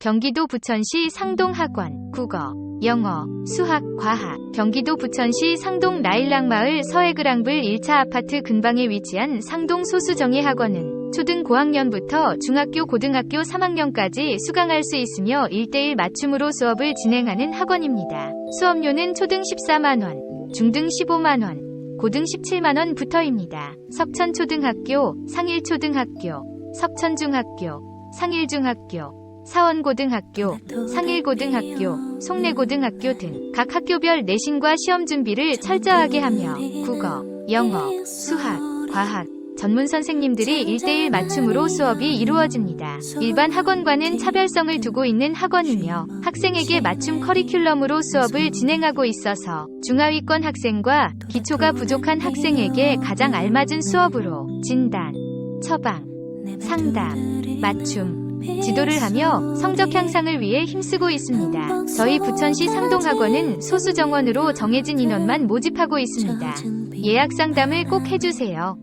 경기도 부천시 상동학원, 국어, 영어, 수학, 과학, 경기도 부천시 상동 라일락마을 서해그랑불 1차 아파트 근방에 위치한 상동 소수정예 학원은 초등 고학년부터 중학교 고등학교 3학년까지 수강할 수 있으며 1대1 맞춤으로 수업을 진행하는 학원입니다. 수업료는 초등 14만원, 중등 15만원, 고등 17만원부터입니다. 석천초등학교, 상일초등학교, 석천중학교, 상일중학교, 사원고등학교, 상일고등학교, 송내고등학교 등 각 학교별 내신과 시험 준비를 철저하게 하며 국어, 영어, 수학, 과학, 전문 선생님들이 1대1 맞춤으로 수업이 이루어집니다. 일반 학원과는 차별성을 두고 있는 학원이며 학생에게 맞춤 커리큘럼으로 수업을 진행하고 있어서 중하위권 학생과 기초가 부족한 학생에게 가장 알맞은 수업으로 진단, 처방, 상담, 맞춤, 지도를 하며 성적 향상을 위해 힘쓰고 있습니다. 저희 부천시 상동학원은 소수 정원으로 정해진 인원만 모집하고 있습니다. 예약 상담을 꼭 해주세요.